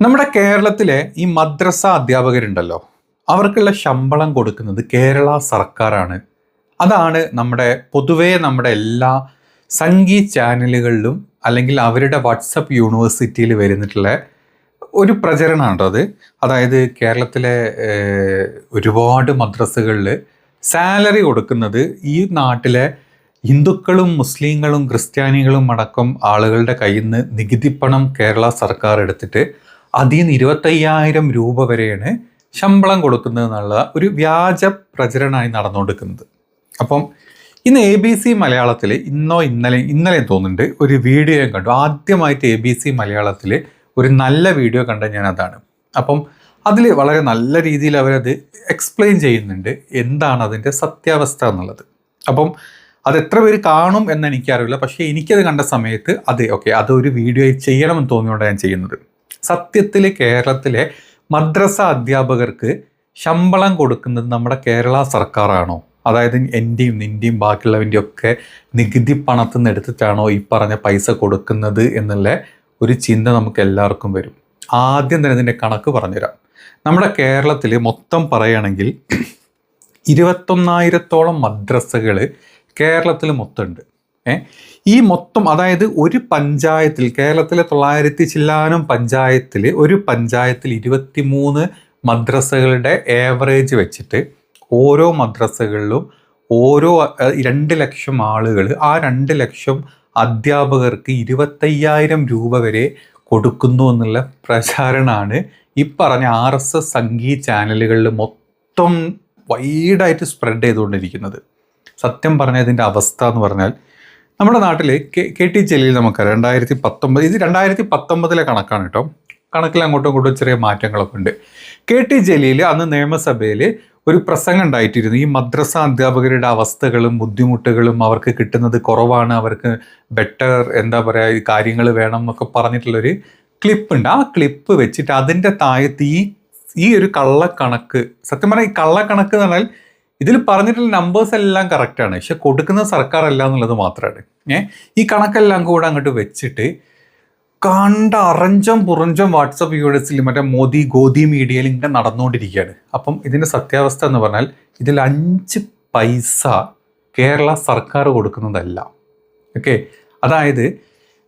നമ്മുടെ കേരളത്തിലെ ഈ മദ്രസ അധ്യാപകരുണ്ടല്ലോ. അവർക്കുള്ള ശമ്പളം കൊടുക്കുന്നത് കേരള സർക്കാരാണ്. അതാണ് നമ്മുടെ പൊതുവേ നമ്മുടെ എല്ലാ സംഗീത് ചാനലുകളിലും അല്ലെങ്കിൽ അവരുടെ വാട്സപ്പ് യൂണിവേഴ്സിറ്റിയിൽ വരുന്നിട്ടുള്ള ഒരു പ്രചരണമാണ് അത്. അതായത് കേരളത്തിലെ ഒരുപാട് മദ്രസകളിൽ സാലറി കൊടുക്കുന്നത് ഈ നാട്ടിലെ ഹിന്ദുക്കളും മുസ്ലിങ്ങളും ക്രിസ്ത്യാനികളും അടക്കം ആളുകളുടെ കയ്യിൽ നിന്ന് നികുതിപ്പണം കേരള സർക്കാർ എടുത്തിട്ട് അതിൽ നിന്ന് ഇരുപത്തയ്യായിരം രൂപ വരെയാണ് ശമ്പളം കൊടുക്കുന്നത് എന്നുള്ള ഒരു വ്യാജ പ്രചരണമായി നടന്നുകൊടുക്കുന്നത് അപ്പം ഇന്ന് എ ബി സി മലയാളത്തിൽ ഇന്നോ ഇന്നലെ ഇന്നലെ തോന്നുന്നുണ്ട് ഒരു വീഡിയോ ഞാൻ കണ്ടു. ആദ്യമായിട്ട് എ ബി സി മലയാളത്തിൽ ഒരു നല്ല വീഡിയോ കണ്ട ഞാൻ അതാണ്. അപ്പം അതിൽ വളരെ നല്ല രീതിയിൽ അവരത് എക്സ്പ്ലെയിൻ ചെയ്യുന്നുണ്ട് എന്താണ് അതിന്റെ സത്യാവസ്ഥ എന്നുള്ളത്. അപ്പം അത് എത്ര പേര് കാണും എന്ന് എനിക്കറിയില്ല. പക്ഷേ എനിക്കത് കണ്ട സമയത്ത് അതെ ഓക്കെ അതൊരു വീഡിയോ ചെയ്യണമെന്ന് തോന്നിയോണ്ടാണ് ഞാൻ ചെയ്യുന്നത്. സത്യത്തിൽ കേരളത്തിലെ മദ്രസ അധ്യാപകർക്ക് ശമ്പളം കൊടുക്കുന്നത് നമ്മുടെ കേരള സർക്കാരാണോ? അതായത് എന്റെയും നിന്റെയും ബാക്കിയുള്ളവന്റെയും ഒക്കെ നികുതി പണത്തിൽ നിന്ന് എടുത്തിട്ടാണോ ഈ പറഞ്ഞ പൈസ കൊടുക്കുന്നത് എന്നുള്ള ഒരു ചിന്ത നമുക്ക് എല്ലാവർക്കും വരും. ആദ്യം തന്നെ ഇതിന്റെ കണക്ക് പറഞ്ഞുതരാം. നമ്മുടെ കേരളത്തിൽ മൊത്തം പറയുകയാണെങ്കിൽ ഇരുപത്തൊന്നായിരത്തോളം മദ്രസകൾ കേരളത്തിൽ മൊത്തമുണ്ട്. ഈ മൊത്തം അതായത് ഒരു പഞ്ചായത്തിൽ കേരളത്തിലെ തൊള്ളായിരത്തി ചില്ലാനം പഞ്ചായത്തിൽ ഒരു പഞ്ചായത്തിൽ ഇരുപത്തിമൂന്ന് മദ്രസകളുടെ ഏവറേജ് വെച്ചിട്ട് ഓരോ മദ്രസകളിലും ഓരോ രണ്ട് ലക്ഷം ആളുകൾ ആ രണ്ട് ലക്ഷം അധ്യാപകർക്ക് ഇരുപത്തയ്യായിരം രൂപ വരെ കൊടുക്കുന്നു എന്നുള്ള പ്രചാരണമാണ് ഈ പറഞ്ഞ ആർ എസ് എസ് സംഗീത ചാനലുകളിൽ മൊത്തം വൈഡായിട്ട് സ്പ്രെഡ് ചെയ്തുകൊണ്ടിരിക്കുന്നത്. സത്യം പറഞ്ഞതിന്റെ അവസ്ഥ എന്ന് പറഞ്ഞാൽ നമ്മുടെ നാട്ടിൽ കെ ടി ജലീൽ നമുക്ക് രണ്ടായിരത്തി പത്തൊമ്പത് ഇത് രണ്ടായിരത്തി പത്തൊമ്പതിലെ കണക്കാണ് കേട്ടോ. കണക്കിൽ അങ്ങോട്ടും ഇങ്ങോട്ടും ചെറിയ മാറ്റങ്ങളൊക്കെ ഉണ്ട്. കെ ടി ജലീൽ അന്ന് നിയമസഭയിൽ ഒരു പ്രസംഗം ഉണ്ടായിട്ടിരുന്നു. ഈ മദ്രസ അധ്യാപകരുടെ അവസ്ഥകളും ബുദ്ധിമുട്ടുകളും അവർക്ക് കിട്ടുന്നത് കുറവാണ് അവർക്ക് ബെറ്റർ എന്താ പറയുക ഈ കാര്യങ്ങൾ വേണം എന്നൊക്കെ പറഞ്ഞിട്ടുള്ളൊരു ക്ലിപ്പ് ഉണ്ട് ആ ക്ലിപ്പ് വെച്ചിട്ട് അതിന്റെ താഴത്ത് ഈ ഈ ഒരു കള്ളക്കണക്ക് സത്യം പറഞ്ഞാൽ ഈ കള്ളക്കണക്ക് എന്ന് പറഞ്ഞാൽ ഇതിൽ പറഞ്ഞിട്ടുള്ള നമ്പേഴ്സ് എല്ലാം കറക്റ്റാണ് പക്ഷെ കൊടുക്കുന്ന സർക്കാർ അല്ല എന്നുള്ളത് മാത്രമാണ്. ഏ? ഈ കണക്കെല്ലാം കൂടെ അങ്ങോട്ട് വെച്ചിട്ട് കണ്ട അറഞ്ചം പുറഞ്ചം വാട്സപ്പ് യൂണിവേഴ്സിൽ മറ്റേ മോദി ഗോദി മീഡിയയിൽ ഇങ്ങനെ നടന്നുകൊണ്ടിരിക്കുകയാണ്. അപ്പം ഇതിന്റെ സത്യാവസ്ഥ എന്ന് പറഞ്ഞാൽ ഇതിൽ അഞ്ച് പൈസ കേരള സർക്കാർ കൊടുക്കുന്നതല്ല. ഓക്കെ? അതായത്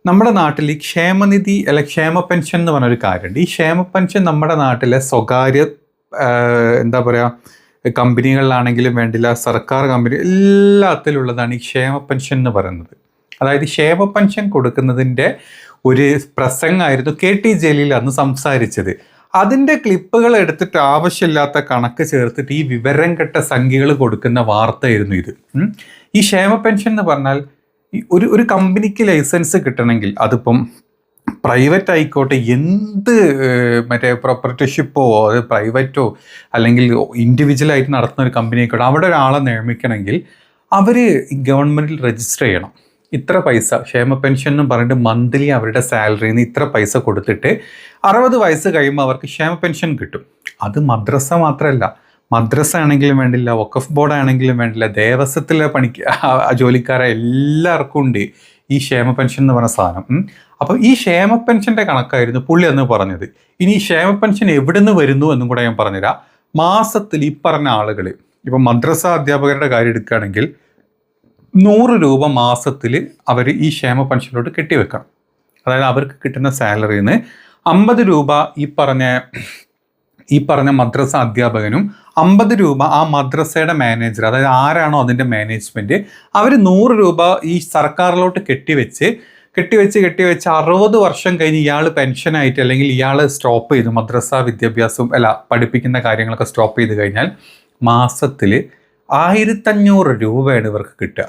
നമ്മുടെ നാട്ടിൽ ഈ ക്ഷേമനിധി അല്ല ക്ഷേമ പെൻഷൻ എന്ന് പറഞ്ഞൊരു കാര്യമുണ്ട്. ഈ ക്ഷേമ പെൻഷൻ നമ്മുടെ നാട്ടിലെ സ്വകാര്യ എന്താ പറയുക കമ്പനികളിലാണെങ്കിലും വേണ്ടില്ല സർക്കാർ കമ്പനി എല്ലാത്തിലുള്ളതാണ് ഈ ക്ഷേമ പെൻഷൻ എന്ന് പറയുന്നത്. അതായത് ക്ഷേമ പെൻഷൻ കൊടുക്കുന്നതിന്റെ ഒരു പ്രസംഗമായിരുന്നു കെ ടി ജലീൽ അന്ന് സംസാരിച്ചത്. അതിന്റെ ക്ലിപ്പുകൾ എടുത്തിട്ട് ആവശ്യമില്ലാത്ത കണക്ക് ചേർത്തിട്ട് ഈ വിവരം കെട്ട സംഖ്യകൾ കൊടുക്കുന്ന വാർത്തയായിരുന്നു ഇത്. ഈ ക്ഷേമ പെൻഷൻ എന്ന് പറഞ്ഞാൽ ഒരു ഒരു കമ്പനിക്ക് ലൈസൻസ് കിട്ടണമെങ്കിൽ അതിപ്പം പ്രൈവറ്റ് ആയിക്കോട്ടെ എന്ത് മറ്റേ പ്രോപ്പർട്ടിഷിപ്പോ അത് പ്രൈവറ്റോ അല്ലെങ്കിൽ ഇൻഡിവിജ്വലായിട്ട് നടത്തുന്ന ഒരു കമ്പനി ആയിക്കോട്ടെ അവിടെ ഒരാളെ നിയമിക്കണമെങ്കിൽ അവർ ഗവൺമെന്റിൽ രജിസ്റ്റർ ചെയ്യണം ഇത്ര പൈസ ക്ഷേമ പെൻഷൻ എന്ന് പറഞ്ഞിട്ട് മന്ത്ലി അവരുടെ സാലറിയിൽ നിന്ന് ഇത്ര പൈസ കൊടുത്തിട്ട് അറുപത് വയസ്സ് കഴിയുമ്പോൾ അവർക്ക് ക്ഷേമ പെൻഷൻ കിട്ടും അത് മദ്രസ മാത്രമല്ല മദ്രസ ആണെങ്കിലും വേണ്ടില്ല വക്കഫ് ബോർഡ് ആണെങ്കിലും വേണ്ടില്ല ദേവസ്വത്തിലെ പണിക്ക് ജോലിക്കാരെ എല്ലാവർക്കും ഉണ്ട് ഈ ക്ഷേമ പെൻഷൻ എന്ന് പറഞ്ഞ സാധനം. അപ്പോൾ ഈ ക്ഷേമ പെൻഷന്റെ കണക്കായിരുന്നു പുള്ളി എന്ന് പറഞ്ഞത്. ഇനി ക്ഷേമ പെൻഷൻ എവിടെ നിന്ന് വരുന്നു എന്നും കൂടെ ഞാൻ പറഞ്ഞുതരാം. മാസത്തിൽ ഈ പറഞ്ഞ ആളുകൾ ഇപ്പം മദ്രസ അധ്യാപകരുടെ കാര്യം എടുക്കുകയാണെങ്കിൽ നൂറ് രൂപ മാസത്തിൽ അവർ ഈ ക്ഷേമ പെൻഷനിലോട്ട് കെട്ടിവെക്കണം. അതായത് അവർക്ക് കിട്ടുന്ന സാലറിയിൽ നിന്ന് അമ്പത് രൂപ ഈ പറഞ്ഞ ഈ പറഞ്ഞ മദ്രസ അധ്യാപകനും അമ്പത് രൂപ ആ മദ്രസയുടെ മാനേജർ അതായത് ആരാണോ അതിന്റെ മാനേജ്മെന്റ് അവർ നൂറ് രൂപ ഈ സർക്കാരിലോട്ട് കെട്ടിവെച്ച് കെട്ടിവെച്ച് കെട്ടിവെച്ച് അറുപത് വർഷം കഴിഞ്ഞ് ഇയാൾ പെൻഷനായിട്ട് അല്ലെങ്കിൽ ഇയാൾ സ്റ്റോപ്പ് ചെയ്തു മദ്രസ വിദ്യാഭ്യാസം അല്ല പഠിപ്പിക്കുന്ന കാര്യങ്ങളൊക്കെ സ്റ്റോപ്പ് ചെയ്ത് കഴിഞ്ഞാൽ മാസത്തിൽ ആയിരത്തഞ്ഞൂറ് രൂപയാണ് ഇവർക്ക് കിട്ടുക.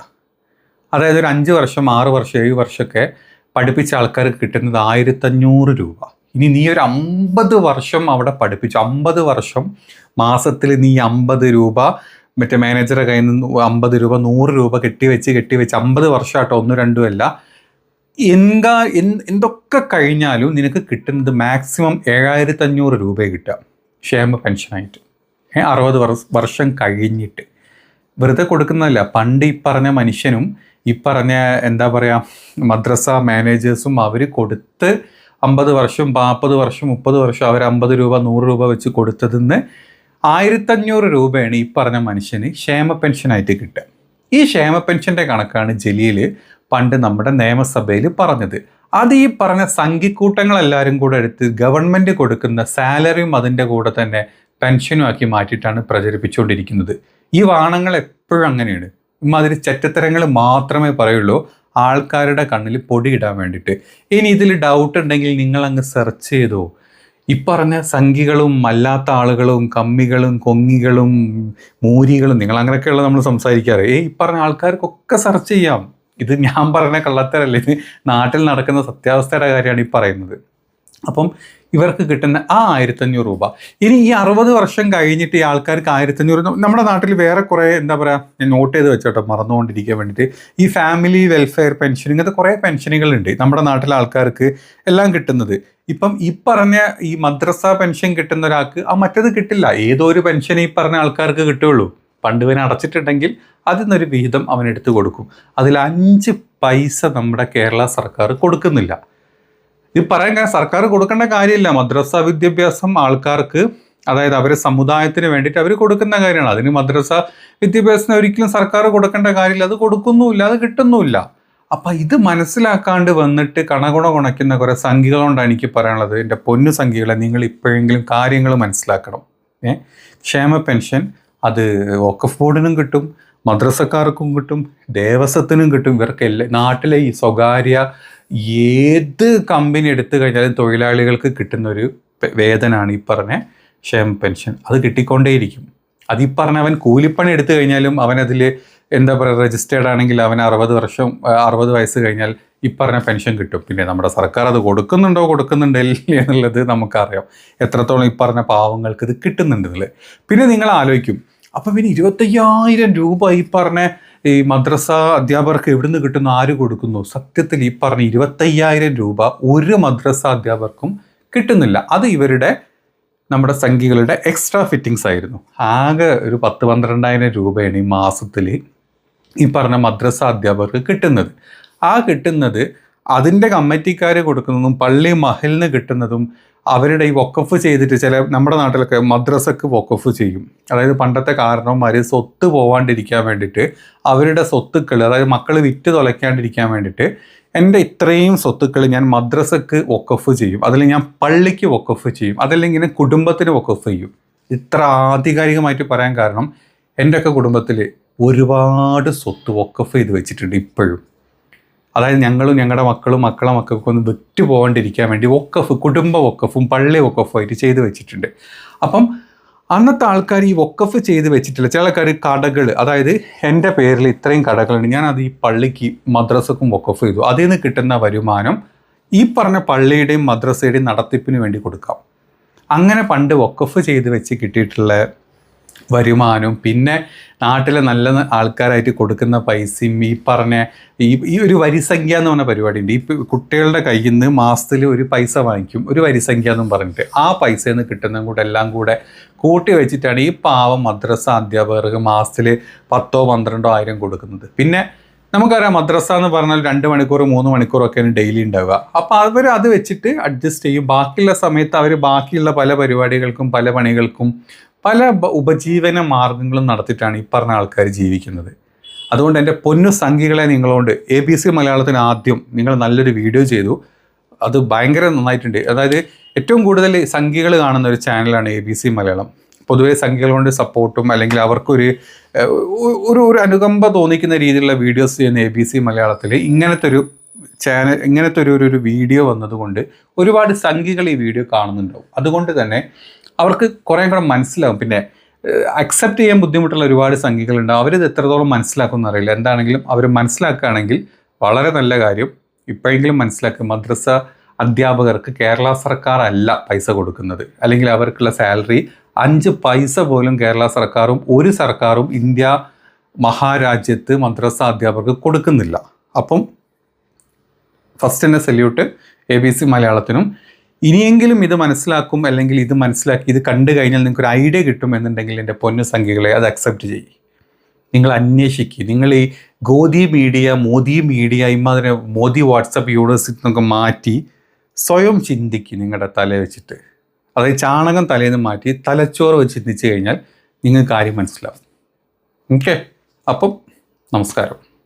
അതായത് ഒരു അഞ്ച് വർഷം ആറ് വർഷം ഏഴ് വർഷമൊക്കെ പഠിപ്പിച്ച ആൾക്കാർക്ക് കിട്ടുന്നത് ആയിരത്തഞ്ഞൂറ് രൂപ. ഇനി നീ ഒരു അമ്പത് വർഷം അവിടെ പഠിപ്പിച്ചു. അമ്പത് വർഷം മാസത്തിൽ നീ അമ്പത് രൂപ മറ്റേ മാനേജറെ കയ്യിൽ നിന്ന് അമ്പത് രൂപ നൂറ് രൂപ കെട്ടിവെച്ച് കെട്ടിവെച്ച് അമ്പത് വർഷമായിട്ടോ ഒന്നും രണ്ടും അല്ല എന്താ എന്തൊക്കെ കഴിഞ്ഞാലും നിനക്ക് കിട്ടുന്നത് മാക്സിമം ഏഴായിരത്തി അഞ്ഞൂറ് രൂപയെ കിട്ടുക. ക്ഷേമ പെൻഷനായിട്ട്. അറുപത് വർഷ- വർഷം കഴിഞ്ഞിട്ട്. വെറുതെ കൊടുക്കുന്നതല്ല പണ്ട് ഈ പറഞ്ഞ മനുഷ്യനും ഈ പറഞ്ഞ എന്താ പറയുക മദ്രസ മാനേജേഴ്സും അവർ കൊടുത്ത് അമ്പത് വർഷം നാൽപ്പത് വർഷം മുപ്പത് വർഷം അവർ അമ്പത് രൂപ നൂറ് രൂപ വെച്ച് കൊടുത്തതിന്ന് ആയിരത്തഞ്ഞൂറ് രൂപയാണ് ഈ പറഞ്ഞ മനുഷ്യന് ക്ഷേമ പെൻഷനായിട്ട് കിട്ടുക. ഈ ക്ഷേമ പെൻഷന്റെ കണക്കാണ് ജലീൽ പണ്ട് നമ്മുടെ നിയമസഭയിൽ പറഞ്ഞത്. അത് ഈ പറഞ്ഞ സംഘിക്കൂട്ടങ്ങളെല്ലാവരും കൂടെ എടുത്ത് ഗവൺമെന്റ് കൊടുക്കുന്ന സാലറിയും അതിന്റെ കൂടെ തന്നെ പെൻഷനും ആക്കി മാറ്റിയിട്ടാണ് പ്രചരിപ്പിച്ചുകൊണ്ടിരിക്കുന്നത്. ഈ വാണങ്ങൾ എപ്പോഴും അങ്ങനെയാണ്. ഇമാതിരി ചെറ്റത്തരങ്ങൾ മാത്രമേ പറയുള്ളൂ. ആൾക്കാരുടെ കണ്ണിൽ പൊടിയിടാൻ വേണ്ടിയിട്ട്. ഇനി ഇതിൽ ഡൗട്ട് ഉണ്ടെങ്കിൽ നിങ്ങൾ അങ്ങ് സെർച്ച് ചെയ്തോ. ഈ പറഞ്ഞ സംഖികളും അല്ലാത്ത ആളുകളും കമ്മികളും കൊങ്ങികളും മൂരികളും നിങ്ങൾ അങ്ങനെയൊക്കെയുള്ള നമ്മൾ സംസാരിക്കാറ്? ഈ പറഞ്ഞ ആൾക്കാർക്കൊക്കെ സെർച്ച് ചെയ്യാം. ഇത് ഞാൻ പറയുന്ന കള്ളത്തരല്ല? ഇത് നാട്ടിൽ നടക്കുന്ന സത്യാവസ്ഥയുടെ കാര്യമാണ് ഈ പറയുന്നത്. അപ്പം ഇവർക്ക് കിട്ടുന്ന ആ ആയിരത്തഞ്ഞൂറ് രൂപ. ഇനി ഈ അറുപത് വർഷം കഴിഞ്ഞിട്ട് ഈ ആൾക്കാർക്ക് ആയിരത്തഞ്ഞൂറ് നമ്മുടെ നാട്ടിൽ വേറെ കുറേ എന്താ പറയുക ഞാൻ നോട്ട് ചെയ്ത് വെച്ചോട്ടോ മറന്നുകൊണ്ടിരിക്കാൻ വേണ്ടിയിട്ട്. ഈ ഫാമിലി വെൽഫെയർ പെൻഷൻ ഇങ്ങനത്തെ കുറേ പെൻഷനുകളുണ്ട് നമ്മുടെ നാട്ടിലെ ആൾക്കാർക്ക് എല്ലാം കിട്ടുന്നത്. ഇപ്പം ഈ പറഞ്ഞ ഈ മദ്രസ പെൻഷൻ കിട്ടുന്ന ഒരാൾക്ക് ആ മറ്റത് കിട്ടില്ല. ഏതോ ഒരു പെൻഷൻ ഈ പറഞ്ഞ ആൾക്കാർക്ക് കിട്ടുള്ളൂ പണ്ട് ഇവൻ അടച്ചിട്ടുണ്ടെങ്കിൽ അതിൽ നിന്നൊരു വിഹിതം അവൻ എടുത്തു കൊടുക്കും. അതിൽ അഞ്ച് പൈസ നമ്മുടെ കേരള സർക്കാർ കൊടുക്കുന്നില്ല. ഇത് പറയാൻ കാരണം സർക്കാർ കൊടുക്കേണ്ട കാര്യമില്ല. മദ്രസ വിദ്യാഭ്യാസം ആൾക്കാർക്ക് അതായത് അവരെ സമുദായത്തിന് വേണ്ടിയിട്ട് അവർ കൊടുക്കുന്ന കാര്യമാണ്. അതിന് മദ്രസ വിദ്യാഭ്യാസത്തിന് ഒരിക്കലും സർക്കാർ കൊടുക്കേണ്ട കാര്യമില്ല. അത് കൊടുക്കുന്നുമില്ല. അത് കിട്ടുന്നുമില്ല. അപ്പം ഇത് മനസ്സിലാക്കാണ്ട് വന്നിട്ട് കണകുണ കുണയ്ക്കുന്ന കുറേ സംഖ്യകളുണ്ടാണ് എനിക്ക് പറയാനുള്ളത്. എന്റെ പൊന്നു സംഖ്യകളെ നിങ്ങൾ ഇപ്പോഴെങ്കിലും കാര്യങ്ങൾ മനസ്സിലാക്കണം. ഏ? ക്ഷേമ പെൻഷൻ അത് വഖഫ് ബോർഡിനും കിട്ടും മദ്രസക്കാർക്കും കിട്ടും ദേവസ്വത്തിനും കിട്ടും. ഇവർക്ക് എല്ലാ നാട്ടിലെ ഈ സ്വകാര്യ ഏത് കമ്പനി എടുത്തു കഴിഞ്ഞാലും തൊഴിലാളികൾക്ക് കിട്ടുന്ന ഒരു വേതനാണ് ഈ പറഞ്ഞ ക്ഷേമ പെൻഷൻ. അത് കിട്ടിക്കൊണ്ടേയിരിക്കും. അത് ഈ പറഞ്ഞ അവൻ കൂലിപ്പണി എടുത്തു കഴിഞ്ഞാലും അവനതിൽ എന്താ പറയുക രജിസ്റ്റേർഡ് ആണെങ്കിൽ അവൻ അറുപത് വർഷം അറുപത് വയസ്സ് കഴിഞ്ഞാൽ ഈ പറഞ്ഞ പെൻഷൻ കിട്ടും. പിന്നെ നമ്മുടെ സർക്കാർ അത് കൊടുക്കുന്നുണ്ടോ കൊടുക്കുന്നുണ്ടല്ലേ എന്നുള്ളത് നമുക്കറിയാം. എത്രത്തോളം ഈ പറഞ്ഞ പാവങ്ങൾക്ക് ഇത് കിട്ടുന്നുണ്ടെന്നുള്ളത് പിന്നെ നിങ്ങൾ ആലോചിക്കും അപ്പം പിന്നെ ഇരുപത്തയ്യായിരം രൂപ ഈ പറഞ്ഞ ഈ മദ്രസ അധ്യാപകർക്ക് എവിടുന്ന് കിട്ടുന്ന? ആര് കൊടുക്കുന്നു? സത്യത്തിൽ ഈ പറഞ്ഞ ഇരുപത്തയ്യായിരം രൂപ ഒരു മദ്രസ അധ്യാപകർക്കും കിട്ടുന്നില്ല. അത് ഇവരുടെ നമ്മുടെ സംഖ്യകളുടെ എക്സ്ട്രാ ഫിറ്റിങ്സ് ആയിരുന്നു. ആകെ ഒരു പത്ത് പന്ത്രണ്ടായിരം രൂപയാണ് ഈ മാസത്തിൽ ഈ പറഞ്ഞ മദ്രസ അധ്യാപകർക്ക് കിട്ടുന്നത്. ആ കിട്ടുന്നത് അതിന്റെ കമ്മിറ്റിക്കാർ കൊടുക്കുന്നതും പള്ളി മഹലിന് കിട്ടുന്നതും അവരുടെ ഈ വൊക്കഫ് ചെയ്തിട്ട് ചില നമ്മുടെ നാട്ടിലൊക്കെ മദ്രസക്ക് വൊക്കഫ് ചെയ്യും. അതായത് പണ്ടത്തെ കാരണവന്മാർ സ്വത്ത് പോവാണ്ടിരിക്കാൻ വേണ്ടിയിട്ട് അവരുടെ സ്വത്തുക്കൾ അതായത് മക്കൾ വിറ്റ് തുലയ്ക്കാണ്ടിരിക്കാൻ വേണ്ടിയിട്ട് എന്റെ ഇത്രയും സ്വത്തുക്കൾ ഞാൻ മദ്രസക്ക് വൊക്കഫ് ചെയ്യും. അതിൽ ഞാൻ പള്ളിക്ക് വൊക്കഫ് ചെയ്യും. അതല്ലെങ്കിൽ കുടുംബത്തിന് വൊക്കഫ് ചെയ്യും. ഇത്ര ആധികാരികമായിട്ട് പറയാൻ കാരണം എന്റെയൊക്കെ കുടുംബത്തിൽ ഒരുപാട് സ്വത്ത് വൊക്കഫ് ചെയ്ത് വെച്ചിട്ടുണ്ട് ഇപ്പോഴും. അതായത് ഞങ്ങളും ഞങ്ങളുടെ മക്കളും മക്കളെ മക്കൾക്കും ഒന്ന് വിറ്റു പോകാണ്ടിരിക്കാൻ വേണ്ടി ഒക്കഫ് കുടുംബ ഒക്കഫും പള്ളി വൊക്കഫും ആയിട്ട് ചെയ്തു വെച്ചിട്ടുണ്ട്. അപ്പം അന്നത്തെ ആൾക്കാർ ഈ വക്കഫ് ചെയ്ത് വെച്ചിട്ടില്ല. ചില ആൾക്കാർ കടകൾ അതായത് എന്റെ പേരിൽ ഇത്രയും കടകളുണ്ട്. ഞാൻ അത് ഈ പള്ളിക്ക് മദ്രസക്കും വക്കഫ് ചെയ്തു. അതിൽ നിന്ന് കിട്ടുന്ന വരുമാനം ഈ പറഞ്ഞ പള്ളിയുടെയും മദ്രസയുടെയും നടത്തിപ്പിന് വേണ്ടി കൊടുക്കാം. അങ്ങനെ പണ്ട് വക്കഫ് ചെയ്ത് വെച്ച് കിട്ടിയിട്ടുള്ള വരുമാനവും പിന്നെ നാട്ടിലെ നല്ല ആൾക്കാരായിട്ട് കൊടുക്കുന്ന പൈസയും ഈ പറഞ്ഞ ഈ ഈ ഒരു വരിസംഖ്യ എന്ന് പറഞ്ഞ പരിപാടി ഉണ്ട് ഈ കുട്ടികളുടെ കയ്യിൽ നിന്ന് മാസത്തിൽ ഒരു പൈസ വാങ്ങിക്കും. ഒരു വരിസംഖ്യ എന്നും പറഞ്ഞിട്ട്. ആ പൈസയിൽ നിന്ന് കിട്ടുന്നതും കൂടെ എല്ലാം കൂടെ കൂട്ടി വെച്ചിട്ടാണ് ഈ പാവം മദ്രസ അധ്യാപകർക്ക് മാസത്തിൽ പത്തോ പന്ത്രണ്ടോ ആയിരം കൊടുക്കുന്നത്. പിന്നെ നമുക്കറിയാം മദ്രസ എന്ന് പറഞ്ഞാൽ രണ്ട് മണിക്കൂർ മൂന്ന് മണിക്കൂറൊക്കെയാണ് ഡെയിലി ഉണ്ടാവുക. അപ്പോൾ അവർ അത് വെച്ചിട്ട് അഡ്ജസ്റ്റ് ചെയ്യും. ബാക്കിയുള്ള സമയത്ത് അവർ ബാക്കിയുള്ള പല പരിപാടികൾക്കും പല പണികൾക്കും പല ഉപജീവന മാർഗങ്ങളും നടത്തിയിട്ടാണ് ഈ പറഞ്ഞ ആൾക്കാർ ജീവിക്കുന്നത്. അതുകൊണ്ട് എന്റെ പൊന്നു സംഖ്യകളെ നിങ്ങളോണ്ട് എ ബി സി മലയാളത്തിന് ആദ്യം നിങ്ങൾ നല്ലൊരു വീഡിയോ ചെയ്തു. അത് ഭയങ്കര നന്നായിട്ടുണ്ട്. അതായത് ഏറ്റവും കൂടുതൽ സംഖ്യകൾ കാണുന്ന ഒരു ചാനലാണ് എ ബി സി മലയാളം. പൊതുവെ സംഖ്യകൾ കൊണ്ട് സപ്പോർട്ടും അല്ലെങ്കിൽ അവർക്കൊരു ഒരു ഒരു അനുകമ്പ തോന്നിക്കുന്ന രീതിയിലുള്ള വീഡിയോസ് ചെയ്യുന്ന എ ബി സി മലയാളത്തിൽ ഇങ്ങനത്തെ ഒരു ചാനൽ ഇങ്ങനത്തെ ഒരു ഒരു വീഡിയോ വന്നതുകൊണ്ട് ഒരുപാട് സംഖ്യകൾ ഈ വീഡിയോ കാണുന്നുണ്ടാവും. അതുകൊണ്ട് തന്നെ അവർക്ക് കുറേ കൂടെ മനസ്സിലാവും. പിന്നെ അക്സെപ്റ്റ് ചെയ്യാൻ ബുദ്ധിമുട്ടുള്ള ഒരുപാട് സംഖ്യകളുണ്ടാവും അവരിത് എത്രത്തോളം മനസ്സിലാക്കുമെന്ന് അറിയില്ല. എന്താണെങ്കിലും അവർ മനസ്സിലാക്കുകയാണെങ്കിൽ വളരെ നല്ല കാര്യം. ഇപ്പോഴെങ്കിലും മനസ്സിലാക്കുക. മദ്രസ അധ്യാപകർക്ക് കേരള സർക്കാർ അല്ല പൈസ കൊടുക്കുന്നത്. അല്ലെങ്കിൽ അവർക്കുള്ള സാലറി അഞ്ച് പൈസ പോലും കേരള സർക്കാരും ഒരു സർക്കാരും ഇന്ത്യ മഹാരാജ്യത്ത് മദ്രസ അധ്യാപകർക്ക് കൊടുക്കുന്നില്ല. അപ്പം ഫസ്റ്റ് തന്നെ സല്യൂട്ട് എ ബി സി മലയാളത്തിനും. ഇനിയെങ്കിലും ഇത് മനസ്സിലാക്കും അല്ലെങ്കിൽ ഇത് മനസ്സിലാക്കി ഇത് കണ്ടു കഴിഞ്ഞാൽ നിങ്ങൾക്ക് ഒരു ഐഡിയ കിട്ടും എന്നുണ്ടെങ്കിൽ എന്റെ പൊന്നു സംഖ്യകളെ അത് അക്സെപ്റ്റ് ചെയ്യും. നിങ്ങൾ അന്വേഷിക്കുക നിങ്ങൾ ഈ ഗോദി മീഡിയ മോദി മീഡിയ ഇമാതിരി മോദി വാട്സപ്പ് യൂണിവേഴ്സിറ്റി നിന്നൊക്കെ മാറ്റി സ്വയം ചിന്തിക്ക് നിങ്ങളുടെ തല വെച്ചിട്ട്. അതായത് ചാണകം തലയിൽ നിന്ന് മാറ്റി തലച്ചോറ് വെച്ച് ചിന്തിച്ചു കഴിഞ്ഞാൽ നിങ്ങൾക്ക് കാര്യം മനസ്സിലാവും. ഓക്കെ അപ്പം നമസ്കാരം.